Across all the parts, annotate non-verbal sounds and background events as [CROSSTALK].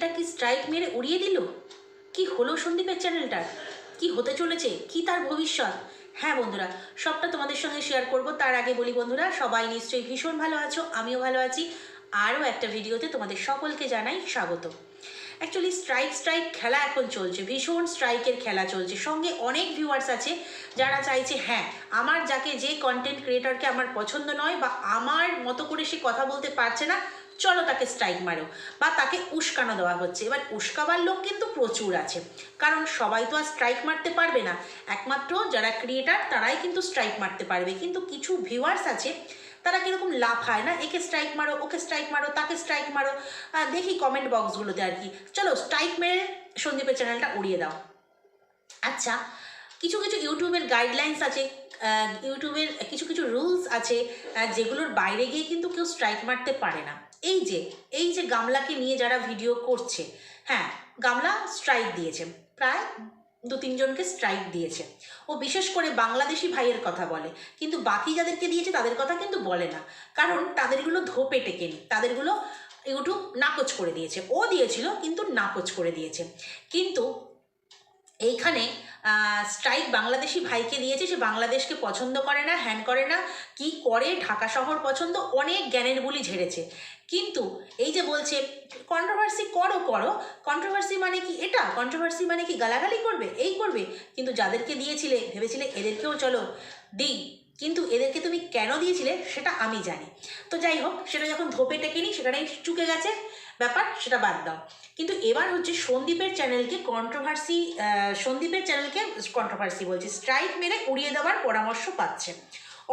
চ্যানেলটা কি স্ট্রাইক মেরে উড়িয়ে দিল? কি হলো সন্দীপের চ্যানেলটার কি হতে চলেছে? কি তার ভবিষ্যৎ? হ্যাঁ বন্ধুরা, সবটা তোমাদের সঙ্গে শেয়ার করব। তার আগে বলি বন্ধুরা, সবাই নিশ্চয়ই ভীষণ ভালো আছো, আমিও ভালো আছি। আরও একটা ভিডিওতে তোমাদের সকলকে জানাই স্বাগত। অ্যাকচুয়ালি স্ট্রাইক স্ট্রাইক খেলা এখন চলছে। ভীষণ স্ট্রাইকের খেলা চলছে। সঙ্গে অনেক ভিউয়ার্স আছে যারা চাইছে হ্যাঁ আমার যাকে যে কন্টেন্ট ক্রিয়েটরকে আমার পছন্দ নয় বা আমার মতো করে সে কথা বলতে পারছে না, চলো তাকে স্ট্রাইক মারো বা তাকে উস্কানো দেওয়া হচ্ছে। এবার উস্কাবার লোক কিন্তু প্রচুর আছে। কারণ সবাই তো আর স্ট্রাইক মারতে পারবে না। একমাত্র যারা ক্রিয়েটার তারাই কিন্তু স্ট্রাইক মারতে পারবে। কিন্তু কিছু ভিউয়ার্স আছে তারা কীরকম লাফায় না? একে স্ট্রাইক মারো, ওকে স্ট্রাইক মারো, তাকে স্ট্রাইক মারো। দেখি কমেন্ট বক্সগুলোতে আর কি। চলো স্ট্রাইক মেরে সন্দীপের চ্যানেলটা উড়িয়ে দাও। আচ্ছা কিছু কিছু ইউটিউবের গাইডলাইন্স আছে ইউটিউবের কিছু কিছু রুলস আছে যেগুলোর বাইরে গিয়ে কিন্তু কেউ স্ট্রাইক মারতে পারে না। এই যে এই যে গামলাকে নিয়ে যারা ভিডিও করছে হ্যাঁ গামলা স্ট্রাইক দিয়েছে। প্রায় দু তিনজনকে স্ট্রাইক দিয়েছে। ও বিশেষ করে বাংলাদেশি ভাইয়ের কথা বলে। কিন্তু বাকি যাদেরকে দিয়েছে তাদের কথা কিন্তু বলে না। কারণ তাদেরগুলো ধোপে টেকেনি। তাদেরগুলো ইউটিউব নাকচ করে দিয়েছে। ও দিয়েছিল, কিন্তু নাকচ করে দিয়েছে। কিন্তু এইখানে স্ট্রাইক বাংলাদেশি ভাইকে দিয়েছে, সে বাংলাদেশকে পছন্দ করে না হ্যান করে না, কি করে, ঢাকা শহর পছন্দ, অনেক জ্ঞানের বুলি ঝেড়েছে। কিন্তু, এই যে বলছে কন্ট্রোভার্সি করো করো কন্ট্রোভার্সি মানে কি এটা? কন্ট্রোভার্সি মানে কি গালাগালি করবে? এই করবে? কিন্তু যাদেরকে দিয়েছিলে, ভেবেছিলে এদেরকেও চলো, দিই। কিন্তু এদেরকে তুমি কেন দিয়েছিলে, সেটা আমি জানি। তো যাই হোক, সেটা যখন ধোপে টেকেনি, সেখানেই চুকে গেছে। ব্যাপার, সেটা বাদ দাও। কিন্তু এবার হচ্ছে সন্দীপের চ্যানেলকে কন্ট্রোভার্সি সন্দীপের চ্যানেলকে কন্ট্রোভার্সি বলছে। স্ট্রাইক মেরে উড়িয়ে দেওয়ার পরামর্শ পাচ্ছে।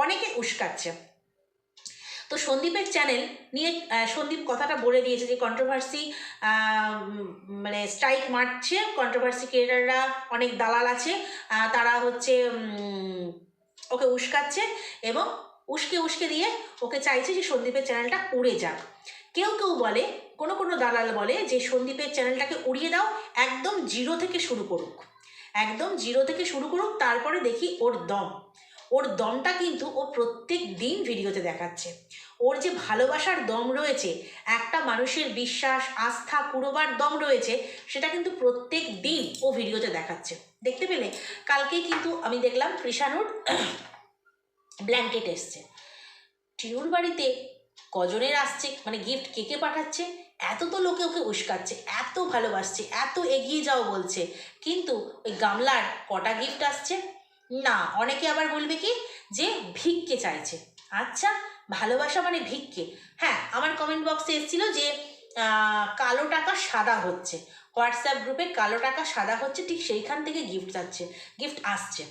অনেকে উস্কাচ্ছে। তো সন্দীপের চ্যানেল নিয়ে সন্দীপ কথাটা বলে দিয়েছে যে কন্ট্রোভার্সি মানে স্ট্রাইক মারছে। কন্ট্রোভার্সি ক্রিয়েটাররা অনেক দালাল আছে। তারা হচ্ছে ওকে উস্কাচ্ছে এবং উস্কে উস্কে দিয়ে ওকে চাইছে যে সন্দীপের চ্যানেলটা উড়ে যাক। কেউ কেউ বলে কোনো কোনো দালাল বলে যে সন্দীপের চ্যানেলটাকে উড়িয়ে দাও, একদম জিরো থেকে শুরু করুক। একদম জিরো থেকে শুরু করুক, তারপরে দেখি ওর দম। ওর দমটা কিন্তু ও প্রত্যেক দিন ভিডিওতে দেখাচ্ছে। ওর যে ভালোবাসার দম রয়েছে, একটা মানুষের বিশ্বাস, আস্থা কুড়োবার দম রয়েছে, সেটা কিন্তু প্রত্যেক দিন ও ভিডিওতে দেখাচ্ছে। দেখতে পেলে? কালকেই কিন্তু আমি দেখলাম কৃষাণুর ব্ল্যাঙ্কেট এসছে। টিউর বাড়িতে কজনের আসছে? মানে গিফট কে কে পাঠাচ্ছে? এত তো লোকে ওকে উস্কাচ্ছে, এত ভালোবাসছে, এত এগিয়ে যাও বলছে, কিন্তু ওই গামলার কটা গিফট আসছে? না, অনেকে আবার বলবে কি যে ভিক্ষে চাইছে। আচ্ছা ভালোবাসা মানে ভিক্ষে। হ্যাঁ আমার কমেন্ট বক্সে এসেছিল যে কালো টাকা সাদা হচ্ছে। হোয়াটসঅ্যাপ গ্রুপে কালো টাকা সাদা হচ্ছে, ঠিক সেইখান থেকে গিফট যাচ্ছে গিফট আসছে।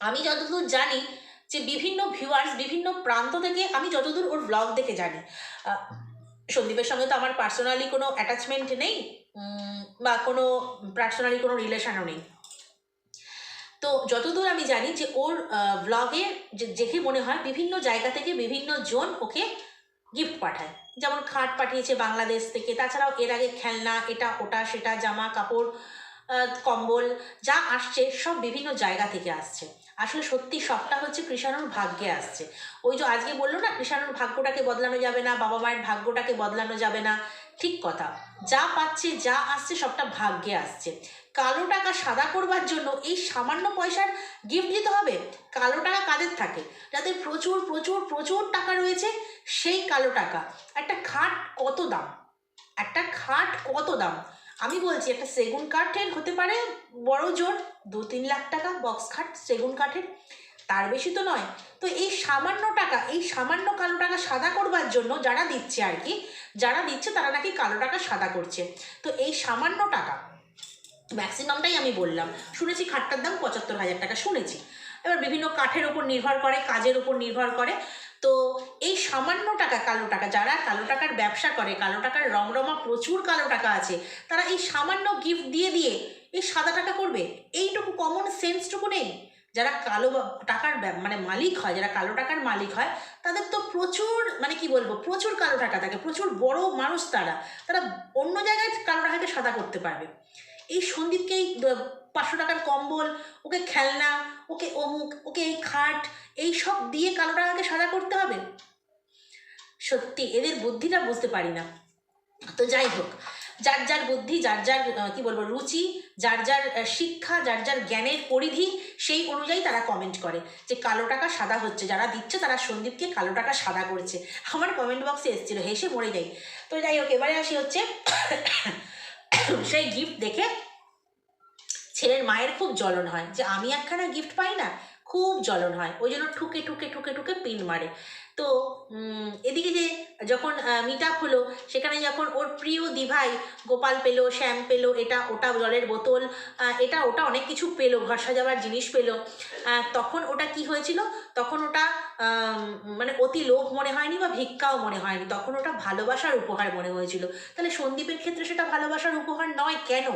আমি যতদূর জানি যে বিভিন্ন ভিউয়ার্স বিভিন্ন প্রান্ত থেকে আমি যতদূর ওর ব্লগ দেখে জানি। সন্দীপের সঙ্গে তো আমার পার্সোনালি কোনো অ্যাটাচমেন্ট নেই বা কোনো পার্সোনালি কোনো রিলেশনও নেই। তো যতদূর আমি জানি যে ওর ব্লগে দেখে মনে হয় বিভিন্ন জায়গা থেকে বিভিন্ন জন ওকে গিফট পাঠায়। যেমন খাট পাঠিয়েছে বাংলাদেশ থেকে, তাছাড়াও এর আগে খেলনা, এটা, ওটা, সেটা, জামা, কাপড় কম্বল যা আসছে সব বিভিন্ন জায়গা থেকে আসছে। আসলে সত্যি সবটা হচ্ছে কৃষাণুর ভাগ্যে আসছে। ওই যে আজকে বলল না, কৃষাণুর ভাগ্যটাকে বদলানো যাবে না, বাবা মায়ের ভাগ্যটাকে বদলানো যাবে না। ঠিক কথা। যা পাচ্ছে, যা আসছে সবটা ভাগ্যে আসছে। কালো টাকা সাদা করবার জন্য এই সামান্য পয়সার গিফট দিতে হবে? কালো টাকা কাদের থাকে? যাদের প্রচুর প্রচুর প্রচুর টাকা রয়েছে, সেই কালো টাকা। একটা খাট কত দাম? একটা খাট কত দাম? আমি বলছি, একটা সেগুন কাঠের হতে পারে বড় জোর, দু তিন লাখ টাকা বক্স খাট, সেগুন কাঠের। তার বেশি তো নয়। তো এই সামান্য টাকা, এই সামান্য কালো টাকা সাদা করবার জন্য যারা দিচ্ছে আর কি, যারা দিচ্ছে তারা নাকি কালো টাকা সাদা করছে। তো এই সামান্য টাকা ম্যাক্সিমামটাই আমি বললাম। শুনেছি খাটটার দাম পঁচাত্তর হাজার টাকা, শুনেছি। এবার বিভিন্ন কাঠের ওপর নির্ভর করে, কাজের ওপর নির্ভর করে। তো এই সামান্য টাকা, কালো টাকা, যারা কালো টাকার ব্যবসা করে, কালো টাকার রমরমা, প্রচুর কালো টাকা আছে, তারা এই সামান্য গিফট দিয়ে দিয়ে এই সাদা টাকা করবে? এইটুকু কমন সেন্সটুকু নেই? যারা কালো টাকার মানে মালিক হয়, যারা কালো টাকার মালিক হয়, তাদের তো প্রচুর মানে কি বলব, প্রচুর কালো টাকা থাকে, প্রচুর বড় মানুষ তারা তারা অন্য জায়গায় কালো টাকাকে সাদা করতে পারবে। এই সন্দীপকে এই পাঁচশো টাকার কম্বল, ওকে খেলনা, ওকে অমুক, ওকে এই খাট, এই সব দিয়ে কালো টাকাকে সাদা করতে হবে? সত্যি, এদের বুদ্ধিটা বুঝতে পারি না। তো যাই হোক, যার যার বুদ্ধি, যার যার কি বলব, রুচি, যার যার শিক্ষা, যার যার জ্ঞানের পরিধি, সেই অনুযায়ী তারা কমেন্ট করে যে কালো টাকা সাদা হচ্ছে। যারা দিচ্ছে তারা সন্দীপকে কালো টাকা সাদা করেছে। আমার কমেন্ট বক্সে এসেছিল, হেসে মরে যাই। তো যাই হোক, এবারে আসি হচ্ছে সেই গিফট দেখে ছেলের মায়ের খুব জ্বলন হয়। যে আমি একখানা গিফট পাই না, খুব জ্বলন হয়। ওই জন্য ঠুকে ঠুকে ঠুকে ঠুকে পিন মারে। তো এদিকে যে যখন মিট আপ হলো, সেখানে যখন ওর প্রিয় দিভাই গোপাল পেল, শ্যাম পেল, এটা ওটা জলের বোতল এটা ওটা অনেক কিছু পেল, ঘর সাজাবার জিনিস পেল তখন ওটা কি হয়েছিল? তখন ওটা মানে অতি লোভ মনে হয়নি বা ভিক্ষাও মনে হয়নি, তখন ওটা ভালোবাসার উপহার মনে হয়েছিল। তাহলে সন্দীপের ক্ষেত্রে সেটা ভালোবাসার উপহার নয় কেন?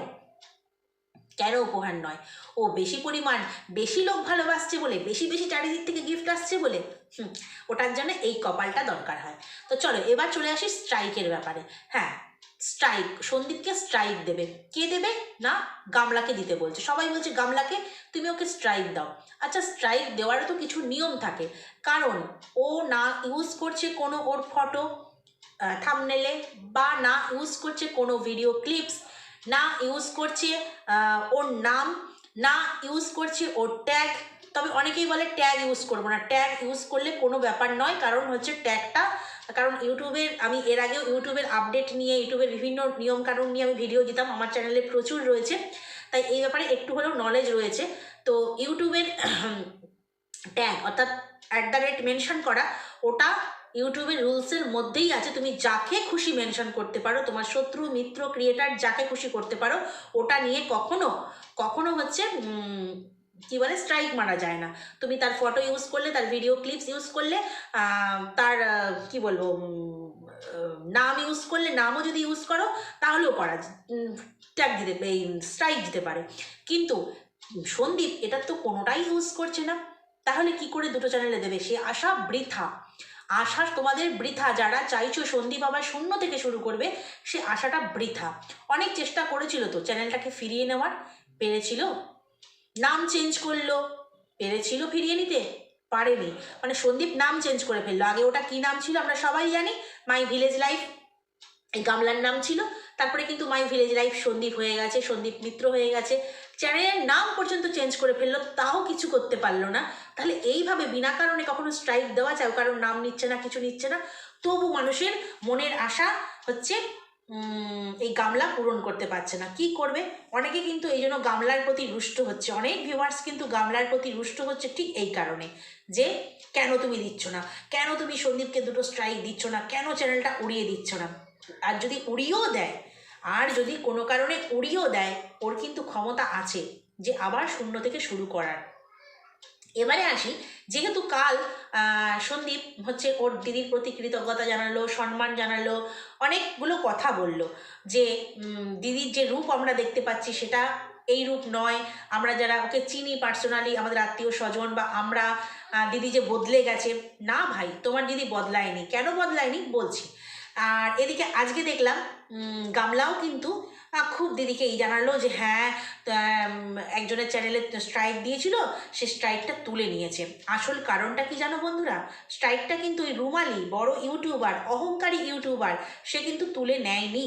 কেন উপহার নয়? ও বেশি পরিমাণ, বেশি লোক ভালোবাসছে বলে, বেশি বেশি চারিদিক থেকে গিফট আসছে বলে হুম, ওটার জন্য এই কপালটা দরকার হয়। তো চলো এবার চলে আসি স্ট্রাইকের ব্যাপারে। হ্যাঁ স্ট্রাইক সন্দীপকে স্ট্রাইক দেবে। কে দেবে? না গামলাকে দিতে বলছে। সবাই বলছে গামলাকে তুমি ওকে স্ট্রাইক দাও। আচ্ছা স্ট্রাইক দেওয়ারও তো কিছু নিয়ম থাকে। কারণ ও না ইউজ করছে কোনো ওর ফটো থামনেলে বা না ইউজ করছে কোনো ভিডিও ক্লিপস না ইউজ করছে ওর নাম না ইউজ করছে ওর ট্যাগ তবে অনেকেই বলে ট্যাগ ইউজ করব না। ট্যাগ ইউজ করলে কোনো ব্যাপার নয়, কারণ হচ্ছে ট্যাগটা কারণ ইউটিউবের, আমি এর আগেও ইউটিউবের আপডেট নিয়ে, ইউটিউবের বিভিন্ন নিয়ম নিয়মকানুন নিয়ে আমি ভিডিও দিতাম, আমার চ্যানেলে প্রচুর রয়েছে। তাই এই ব্যাপারে একটু হলেও নলেজ রয়েছে। তো ইউটিউবের [CLEARS THROAT] ট্যাগ অর্থাৎ অ্যাট দ্য রেট মেনশন করা, ওটা ইউটিউবের রুলসের মধ্যেই আছে। তুমি যাকে খুশি মেনশন করতে পারো, তোমার শত্রু, মিত্র ক্রিয়েটার যাকে খুশি করতে পারো, ওটা নিয়ে কখনো কখনো হচ্ছে কি বলে স্ট্রাইক মারা যায় না। তুমি তার ফটো ইউজ করলে, তার ভিডিও ক্লিপস ইউজ করলে তার কি বলব নাম ইউজ করলে, নামও যদি ইউজ করো, তাহলেও করা ট্যাগ দিতে, এই স্ট্রাইক দিতে পারে। কিন্তু সন্দীপ, এটা তো কোনোটাই ইউজ করছে না। তাহলে কি করে দুটো চ্যানেলে দেবে? সে আশা বৃথা। আশা তোমাদের বৃথা। যারা চাইছো সন্দীপ আবার শূন্য থেকে শুরু করবে, সে আশাটা বৃথা। অনেক চেষ্টা করেছিল তো চ্যানেলটাকে ফিরিয়ে নেওয়ার, পেরেছিল? নাম চেঞ্জ করল। পেরেছিল ফিরিয়ে নিতে? পারেনি। মানে সন্দীপ নাম চেঞ্জ করে ফেলল। আগে ওটা কি নাম ছিল আমরা সবাই জানি। মাই ভিলেজ লাইফ এই গামলার নাম ছিল। তারপরে কিন্তু মাই ভিলেজ লাইফ সন্দীপ হয়ে গেছে, সন্দীপ মিত্র হয়ে গেছে। চ্যানেলের নাম পর্যন্ত চেঞ্জ করে ফেলল, তাও কিছু করতে পারল না। তাহলে এইভাবে বিনা কারণে কখনো স্ট্রাইক দেওয়া যায়? কারণ নাম নিচ্ছে না, কিছু নিচ্ছে না। তবু মানুষের মনের আশা হচ্ছে এই গামলা পূরণ করতে পারছে না। কি করবে? অনেকে কিন্তু এই জন্য গামলার প্রতি রুষ্ট হচ্ছে। অনেক ভিউয়ার্স কিন্তু গামলার প্রতি রুষ্ট হচ্ছে ঠিক এই কারণে যে, কেন তুমি দিচ্ছ না? কেন তুমি সন্দীপকে দুটো স্ট্রাইক দিচ্ছ না? কেন চ্যানেলটা উড়িয়ে দিচ্ছ না? আর যদি উড়িয়েও দেয়, আর যদি কোনো কারণে উড়িয়েও দেয়, ওর কিন্তু ক্ষমতা আছে যে আবার শূন্য থেকে শুরু করার। এবারে আসি, যেহেতু কাল সন্দীপ হচ্ছে ওর দিদির প্রতি কৃতজ্ঞতা জানালো, সম্মান জানালো, অনেকগুলো কথা বলল যে দিদির যে রূপ আমরা দেখতে পাচ্ছি সেটা এই রূপ নয়। আমরা যারা ওকে চিনি পার্সোনালি আমাদের আত্মীয় স্বজন বা আমরা দিদি যে বদলে গেছে, না ভাই, তোমার দিদি বদলায়নি। কেন বদলায়নি? বলছি। আর এদিকে আজকে দেখলাম গামলাও কিন্তু খুব দিদিকে এই জানালো যে হ্যাঁ একজনের চ্যানেলে স্ট্রাইক দিয়েছিল, সে স্ট্রাইকটা তুলে নিয়েছে। আসল কারণটা কি জানো বন্ধুরা? স্ট্রাইকটা কিন্তু ওই রুমালি, বড় ইউটিউবার অহংকারী ইউটিউবার সে কিন্তু তুলে নেয়নি।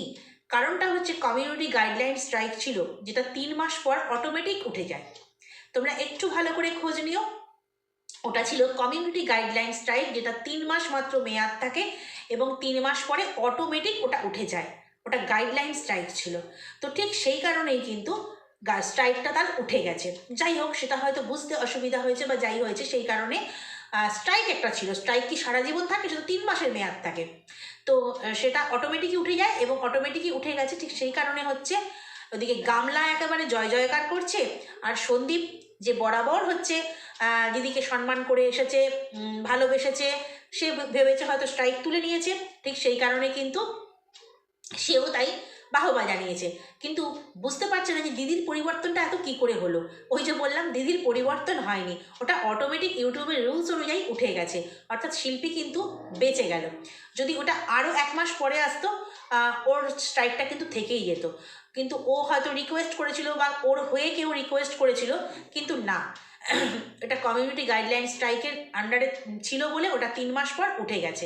কারণটা হচ্ছে কমিউনিটি গাইডলাইন স্ট্রাইক ছিল, যেটা তিন মাস পর অটোমেটিক উঠে যায়। তোমরা একটু ভালো করে খোঁজ নিও। ওটা ছিল কমিউনিটি গাইডলাইন স্ট্রাইক যেটা তিন মাস মাত্র মেয়াদ থাকে এবং তিন মাস পরে অটোমেটিক ওটা উঠে যায়। ওটা গাইডলাইন স্ট্রাইক ছিল। তো ঠিক সেই কারণেই কিন্তু স্ট্রাইকটা তার উঠে গেছে। যাই হোক, সেটা হয়তো বুঝতে অসুবিধা হয়েছে বা যাই হয়েছে সেই কারণে স্ট্রাইক একটা ছিল। স্ট্রাইক কি সারা জীবন থাকে? সেটা তিন মাসের মেয়াদ থাকে। তো সেটা অটোমেটিকই উঠে যায় এবং অটোমেটিকই উঠে গেছে ঠিক সেই কারণে হচ্ছে ওদিকে গামলা একেবারে জয় জয়কার করছে আর সন্দীপ যে বরাবর হচ্ছে দিদিকে সম্মান করে এসেছে ভালোবেসেছে, সে ভেবেছে হয়তো স্ট্রাইক তুলে নিয়েছে। ঠিক সেই কারণে কিন্তু সেও তাই বাহবা জানিয়েছে। কিন্তু বুঝতে পারছে না যে দিদির পরিবর্তনটা এত কি করে হলো। ওই যে বললাম, দিদির পরিবর্তন হয়নি। ওটা অটোমেটিক ইউটিউবের রুলস অনুযায়ী উঠে গেছে। অর্থাৎ শিল্পী কিন্তু বেঁচে গেল। যদি ওটা আরও এক মাস পরে আসতো ওর স্ট্রাইকটা কিন্তু থেকেই যেত। কিন্তু ও হয়তো রিকোয়েস্ট করেছিল বা ওর হয়ে কেউ রিকোয়েস্ট করেছিল, কিন্তু না। [CLEARS THROAT] এটা কমিউনিটি গাইডলাইন স্ট্রাইকের আন্ডারে ছিল বলে ওটা তিন মাস পর উঠে গেছে।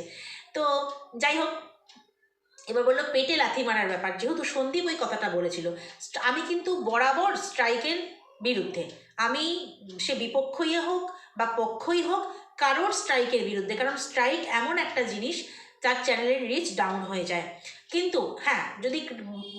তো যাই হোক এবার বলল পেটে লাথি মারার ব্যাপার, যেহেতু সন্দীপ ওই কথাটা বলেছিল। আমি কিন্তু বরাবর স্ট্রাইকের বিরুদ্ধে। আমি সে বিপক্ষই হোক বা পক্ষই হোক, কারোর স্ট্রাইকের বিরুদ্ধে, কারণ স্ট্রাইক এমন একটা জিনিস যার চ্যানেলের রিচ ডাউন হয়ে যায়। কিন্তু হ্যাঁ যদি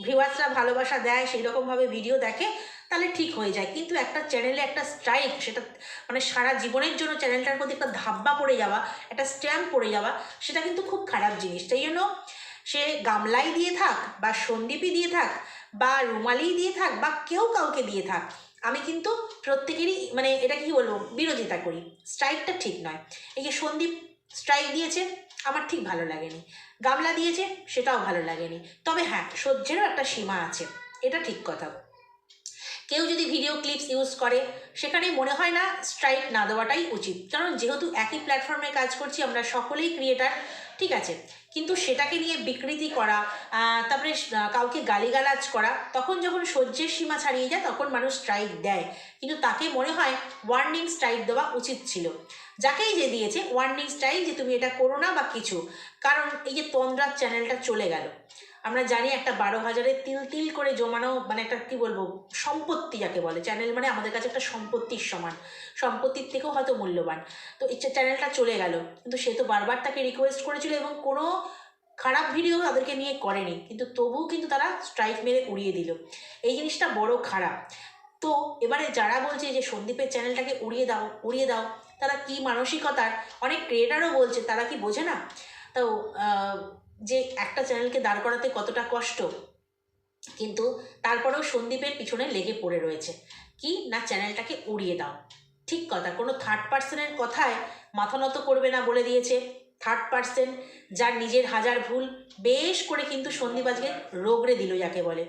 ভিউয়ার্সরা ভালোবাসা দেয় সেই রকমভাবে ভিডিও দেখে, তাহলে ঠিক হয়ে যায়। কিন্তু একটা চ্যানেলে একটা স্ট্রাইক সেটা মানে সারা জীবনের জন্য চ্যানেলটার প্রতি একটা ধাব্বা পড়ে যাওয়া, একটা স্ট্যাম্প পড়ে যাওয়া, সেটা কিন্তু খুব খারাপ জিনিস। তাই জন্য সে গামলাই দিয়ে থাক বা সন্দীপই দিয়ে থাক বা রুমালি দিয়ে থাক বা কেউ কাউকে দিয়ে থাক, আমি কিন্তু প্রত্যেকেরই মানে এটা কি বলব, বিরোধিতা করি। স্ট্রাইকটা ঠিক নয়। এই যে সন্দীপ স্ট্রাইক দিয়েছে, আমার ঠিক ভালো লাগেনি। গামলা দিয়েছে, সেটাও ভালো লাগেনি। তবে হ্যাঁ সহ্যেরও একটা সীমা আছে, এটা ঠিক কথা। কেউ যদি ভিডিও ক্লিপস ইউজ করে, সেখানে মনে হয় না স্ট্রাইক না দেওয়াটাই উচিত। কারণ যেহেতু একই প্ল্যাটফর্মে কাজ করছি, আমরা সকলেই ক্রিয়েটার, ঠিক আছে? কিন্তু সেটাকে নিয়ে বিকৃতি করা তারপরে কাউকে গালিগালাজ করা, তখন যখন সহ্যের সীমা ছাড়িয়ে যায়, তখন মানুষ স্ট্রাইক দেয়। কিন্তু তাকে মনে হয় ওয়ার্নিং স্ট্রাইক দেওয়া উচিত ছিল। যাকেই যে দিয়েছে ওয়ার্নিং স্ট্রাইক যে তুমি এটা করো না বা কিছু, কারণ এই যে তন্দ্রার চ্যানেলটা চলে গেল। আমরা জানি একটা বারো হাজারের তিল তিল করে জমানো মানে একটা কি বলব, সম্পত্তি যাকে বলে। চ্যানেল মানে আমাদের কাছে একটা সম্পত্তির সমান। সম্পত্তির থেকেও হয়তো মূল্যবান। তো এই চ্যানেলটা চলে গেল। কিন্তু সে তো বারবার তাকে রিকোয়েস্ট করেছিল এবং কোনো খারাপ ভিডিও তাদেরকে নিয়ে করেনি। কিন্তু তবুও কিন্তু তারা স্ট্রাইক মেরে উড়িয়ে দিল। এই জিনিসটা বড় খারাপ। তো এবারে যারা বলছে যে সন্দীপের চ্যানেলটাকে উড়িয়ে দাও উড়িয়ে দাও, তারা কি মানসিকতার? অনেক ক্রিয়েটারও বলছে, তারা কি বোঝে না? তো যে একটা চ্যানেলকে দাঁড় করাতে কতটা কষ্ট, কিন্তু তারপরেও সন্দীপের পিছনে লেগে পড়ে রয়েছে। কি না চ্যানেলটাকে উড়িয়ে দাও? ঠিক কথা, কোনো থার্ড পার্সনের কথায় মাথা নত করবে না বলে দিয়েছে থার্ড পার্সন যার নিজের হাজার ভুল, বেশ করে কিন্তু সন্দীপ আজকে রোগড়ে দিল যাকে বলে।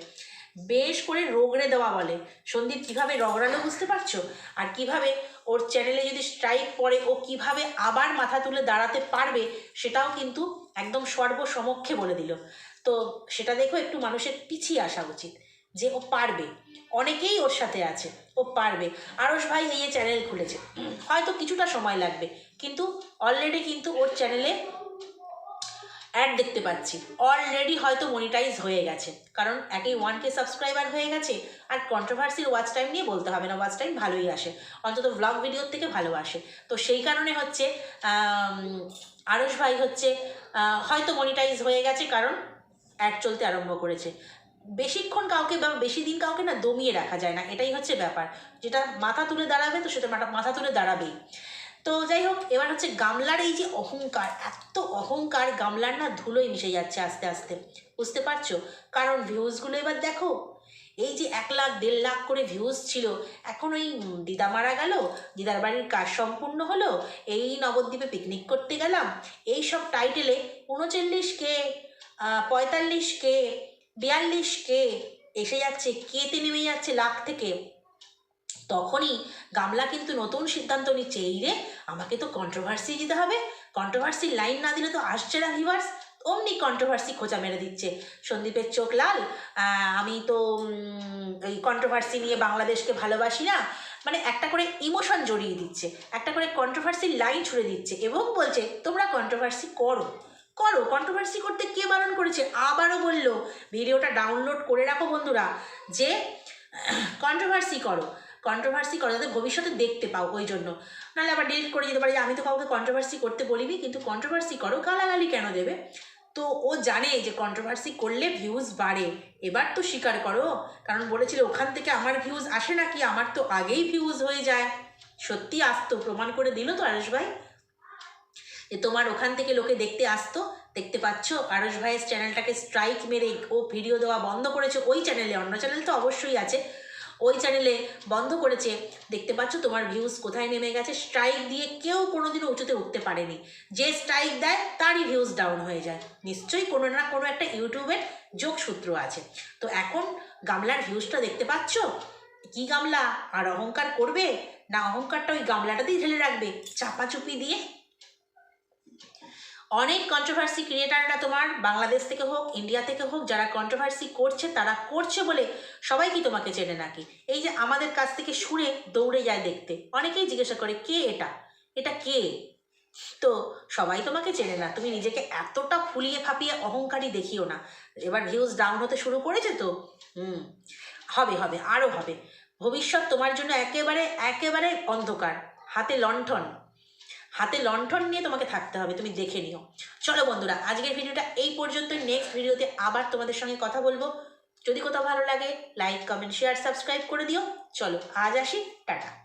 বেশ করে রোগড়ে দেওয়া বলে। সন্দীপ, কীভাবে রগড়ালো বুঝতে পারছ? আর কীভাবে ওর চ্যানেলে যদি স্ট্রাইক পড়ে, ও কীভাবে আবার মাথা তুলে দাঁড়াতে পারবে, সেটাও কিন্তু একদম সর্বসমক্ষে বলে দিল। তো সেটা দেখো একটু মানুষের পিছিয়ে আসা উচিত, যে ও পারবে। অনেকেই ওর সাথে আছে, ও পারবে। আরস ভাই এই চ্যানেল খুলেছে, হয়তো কিছুটা সময় লাগবে, কিন্তু অলরেডি কিন্তু ওর চ্যানেলে অ্যাড দেখতে পাচ্ছি। অলরেডি হয়তো মনিটাইজ হয়ে গেছে। কারণ একই ওয়ান কে সাবস্ক্রাইবার হয়ে গেছে আর কন্ট্রোভার্সির ওয়াচ টাইম নিয়ে বলতে হবে না ওয়াচ টাইম ভালোই আসে। অন্তত ব্লগ ভিডিওর থেকে ভালো আসে। তো সেই কারণে হচ্ছে আরস ভাই হচ্ছে হয়তো মনিটাইজ হয়ে গেছে কারণ অ্যাড চলতে আরম্ভ করেছে। বেশিক্ষণ কাউকে বা বেশি দিন কাউকে না দমিয়ে রাখা যায় না, এটাই হচ্ছে ব্যাপার। যেটা মাথা তুলে দাঁড়াবে তো সেটা মাথা তুলে দাঁড়াবেই। তো যাই হোক এবার হচ্ছে গামলার এই যে অহংকার, এত অহংকার গামলার না ধুলোয় মিশে যাচ্ছে আস্তে আস্তে। বুঝতে পারছ? কারণ ভিউজগুলো এবার দেখো, এই যে এক লাখ, দেড় লাখ করে ভিউজ ছিল, এখন ওই দিদা মারা গেল, দিদার বাড়ির কাজ সম্পূর্ণ হলো, এই নবদ্বীপে পিকনিক করতে গেলাম, এই সব টাইটেলে উনচল্লিশ কে পঁয়তাল্লিশ কে, বিয়াল্লিশ কে, এসে যাচ্ছে কেতে নেমে যাচ্ছে লাখ থেকে? তখনই গামলা কিন্তু নতুন সিদ্ধান্ত নিচ্ছে, এই রে, আমাকে তো কন্ট্রোভার্সি দিতে হবে। কন্ট্রোভার্সির লাইন না দিলে তো আসছে না ভিভার্স অমনি কন্ট্রোভার্সি খোঁচা মেরে দিচ্ছে। সন্দীপের চোখ লাল আমি তো এই কন্ট্রোভার্সি নিয়ে বাংলাদেশকে ভালোবাসি না। মানে একটা করে ইমোশন জড়িয়ে দিচ্ছে, একটা করে কন্ট্রোভার্সির লাইন ছুড়ে দিচ্ছে এবং বলছে, তোমরা কন্ট্রোভার্সি করো করো। কন্ট্রোভার্সি করতে কে বারণ করেছে? আবারও বলল, ভিডিওটা ডাউনলোড করে রাখো বন্ধুরা, যে কন্ট্রোভার্সি করো। কন্ট্রোভার্সি করো যাতে ভবিষ্যতে দেখতে পাও ওই জন্য। নাহলে আবার ডিলিট করে যেতে পারি যে, আমি তো কাউকে কন্ট্রোভার্সি করতে বলিনি, কিন্তু কন্ট্রোভার্সি করো, গালাগালি কেন দেবে? তো ও জানে যে কন্ট্রোভার্সি করলে ভিউজ বাড়ে। এবার তো স্বীকার করো, কারণ বলেছিল ওখান থেকে আমার ভিউজ আসে নাকি, আমার তো আগেই ভিউজ হয়ে যায়। সত্যি আসতো, প্রমাণ করে দিল তো আরস ভাই। যে তোমার ওখান থেকে লোকে দেখতে আসতো, দেখতে পাচ্ছ? আরস ভাইয়ের চ্যানেলটাকে স্ট্রাইক মেরে ও ভিডিও দেওয়া বন্ধ করেছে, ওই চ্যানেলে অন্য চ্যানেল তো অবশ্যই আছে। ওই চ্যানেলে বন্ধ করেছে। দেখতে পাচ্ছ তোমার ভিউজ কোথায় নেমে গেছে? স্ট্রাইক দিয়ে কেউ কোনোদিনও উঁচুতে উঠতে পারেনি। যে স্ট্রাইক দেয়, তারই ভিউজ ডাউন হয়ে যায়। নিশ্চয়ই কোনো না কোনো একটা ইউটিউবের যোগসূত্র আছে। তো এখন গামলার ভিউজটা দেখতে পাচ্ছ? কি গামলা? আর অহংকার করবে? না অহংকারটা ওই গামলাটাতেই ঢেলে রাখবে? চাপাচুপি দিয়ে অনেক কন্ট্রোভার্সি ক্রিয়েটাররা তোমার বাংলাদেশ থেকে হোক ইন্ডিয়া থেকে হোক, যারা কন্ট্রোভার্সি করছে, তারা করছে বলে সবাই কি তোমাকে চেনে নাকি? এই যে আমাদের কাছ থেকে সুরে দৌড়ে যায় দেখতে, অনেকেই জিজ্ঞাসা করে, কে এটা? এটা কে? তো সবাই তোমাকে চেনে না। তুমি নিজেকে এতটা ফুলিয়ে ফাপিয়ে অহংকারী দেখিও না। এবার ভিউজ ডাউন হতে শুরু করেছে তো? হুম, হবে হবে আরও হবে। ভবিষ্যৎ তোমার জন্য একেবারে একেবারে অন্ধকার, হাতে লণ্ঠন। হাতে লণ্ঠন নিয়ে তোমাকে থাকতে হবে, তুমি দেখে নিও। চলো বন্ধুরা, আজকের ভিডিওটা এই পর্যন্তই। নেক্সট ভিডিওতে আবার তোমাদের সঙ্গে কথা বলব। যদি কোথাও ভালো লাগে লাইক কমেন্ট শেয়ার সাবস্ক্রাইব করে দিও। চলো, আজ আসি, টাটা।